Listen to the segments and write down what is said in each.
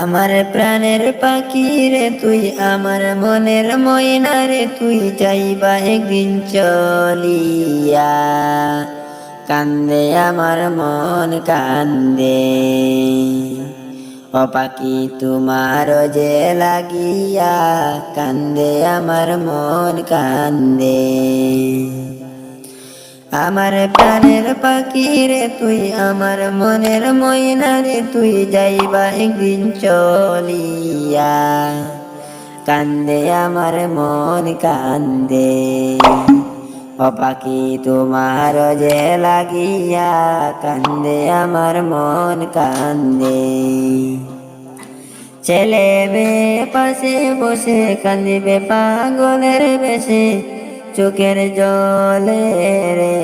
আমার প্রাণের পাখি রে তুই, আমার মনের ময়না রে তুই, যাইবা একদিন চলিয়া। কান্দে, আমার মন কান্দে। ও পাখি, তোমার যে লাগিয়া, কান্দে, আমার মন কান্দে। আমার প্রাণের পাখি রে তুই আমার মনের ময়না রে, তুই যাইবা একদিন চলিয়া। কান্দে আমার মন, কান্দে। পাখি তোমার যে লাগিয়া, কান্দে আমার মন, কান্দে। ছেলে মেয়ে পাশে বসে কান্দিবে পাগলের বেশে। চোখের জলে রে,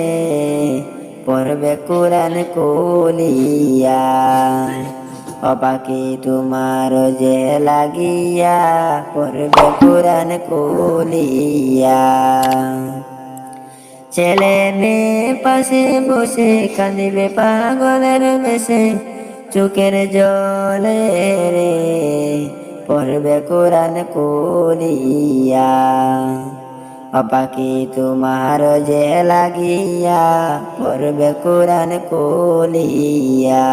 পড়বে কোরআন কলিয়া। ও তোমার যে লাগিয়া, পড়বে কোরআন কলিয়া। ছেলে মেয়ে পাশে বসে কাঁদিবে পাগলের বেশে, চোখের জলে রে, পড়বে কোরআন কলিয়া। অপাকি তোমার যে লাগিয়া পড়বে কোরআন কলিয়া।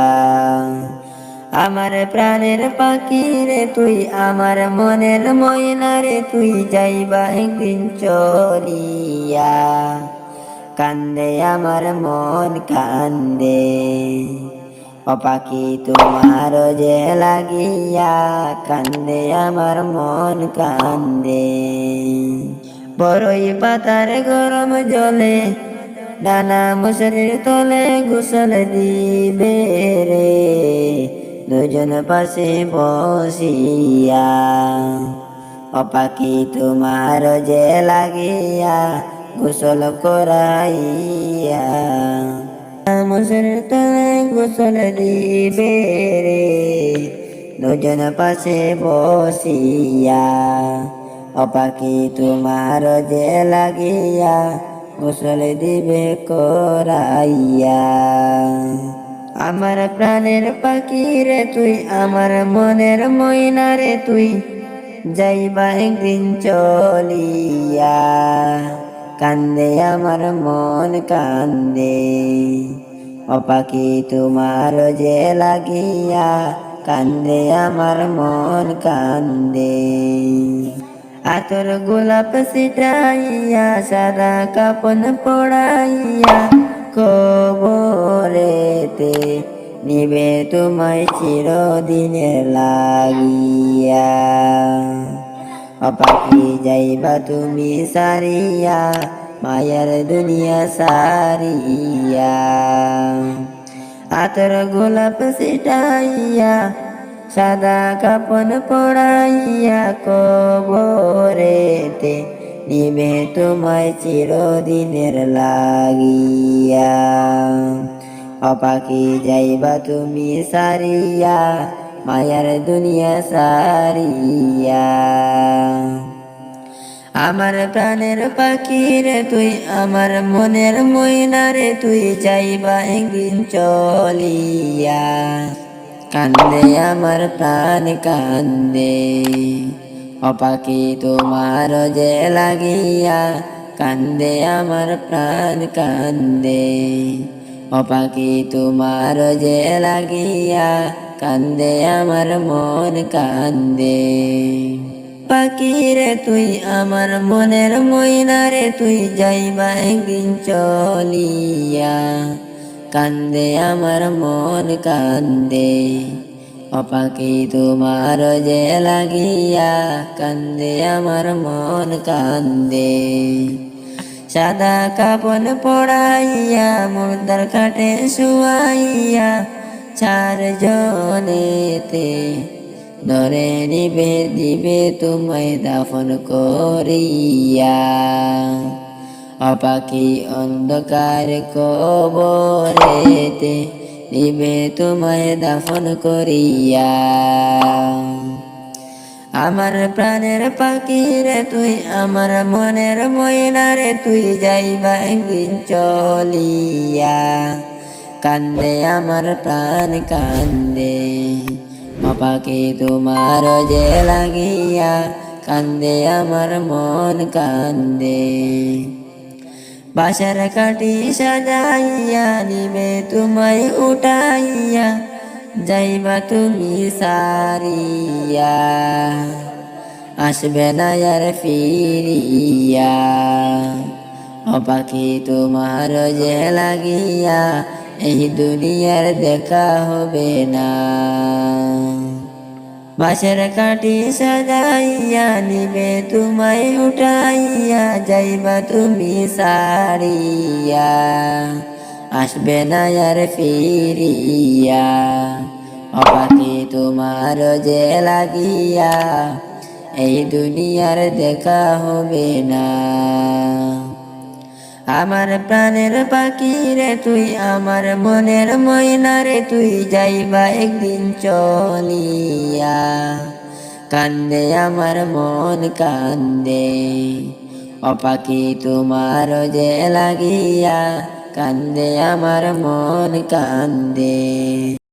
আমার প্রাণের পাখি রে তুই, আমার মনের ময়না রে তুই যাইবা একদিন চলিয়া। কান্দে, আমার মন কান্দে। পাখি তোমার যে লাগিয়া, কান্দে, আমার মন কান্দে। বড়ই পাতার গরম জলে ডানা মুসরির তলে গোসল দিবে রে। দুজন পাশে বসিয়া পাখি তোমার যে লাগিয়া গোসল করাইয়া মুসর তলে গোসল দিবে রে। দুজন পাশে বসিয়া পাখি তোমার যে লাগিয়া গোসল দিবে করাইয়া। আমার প্রাণের পাখি রে তুই, আমার মনের ময়না রে তুই, যাইবা একদিন চলিয়া। কান্দে, আমার মন কান্দে। অপাকি তোমার যে লাগিয়া, কান্দে, আমার মন কান্দে। আতর গোলাপ সিটাইয়া সাদা কাপন পড়াইয়া, কবরেতে নিবে তোমায় চিরদিনে লাগিয়া। ও পাখি যাইবা তুমি সারিয়া, মায়ার দুনিয়া সারিয়া। আতর গোলাপ সিটাইয়া সাদা কাপন পড়াইয়া কবরেতে নিবে তোমায় চিরদিনের লাগিয়া। অপাকি যাইবা তুমি সারিয়া, মায়ার দুনিয়া সারিয়া। আমার প্রাণের পাখি রে তুই, আমার মনের ময়না রে তুই, যাইবা একদিন চলিয়া। কান্দে, আমার প্রাণ কান্দে। অপাকি তোমার যে লাগিয়া কান্দে, আমার প্রাণ কান্দে। অপাকি তোমার যে লাগিয়া কান্দে, আমার মন কান্দে। পাখি রে তুই আমার মনের ময়না রে, তুই যাইবা একদিন চলিয়া কান্দে, আমার মন কান্দে। অপাকি তোমার যে লাগিয়া কান্দে, আমার মন কান্দে। সাদা কাপন পড়াইয়া, মুর্দার কাটে শুয়াইয়া চার জনেতে ধরে নিবে দিবে তোমায় দাফন করিয়া। অপাকি অন্ধকার কবরেতে নিবে তোমায় দাফন করিয়া। আমার প্রাণের পাখি রে তুই, আমার মনের ময়না রে তুই যাইবা চলিয়া। কান্দে আমার প্রাণ, কান্দে অপাকে তোমার যে লাগিয়া। কান্দে আমার মন, কান্দে বাসার কাটি সাজাইয়া নিবে তোমায় উঠাইয়া যাইবা তুমি সারিয়া, আসবে না আর ফিরিয়া অপাখি তোমার যে লাগিয়া এই দুনিয়ার দেখা হবে না। বাসের কাটি সাজাইয়া নিবে তোমায় উঠাইয়া, যাইবা তুমি সারিয়া। আসবে না আর ফিরিয়া অপাকে তোমার যে লাগিয়া, এই দুনিয়ার দেখা হবে না। আমার প্রাণের পাখি রে, তুই আমার মনের ময়না রে, তুই যাইবা একদিন চলিয়া। কান্দে, আমার মন কান্দে। অপাকি তোমার যে লাগিয়া, কান্দে, আমার মন কান্দে।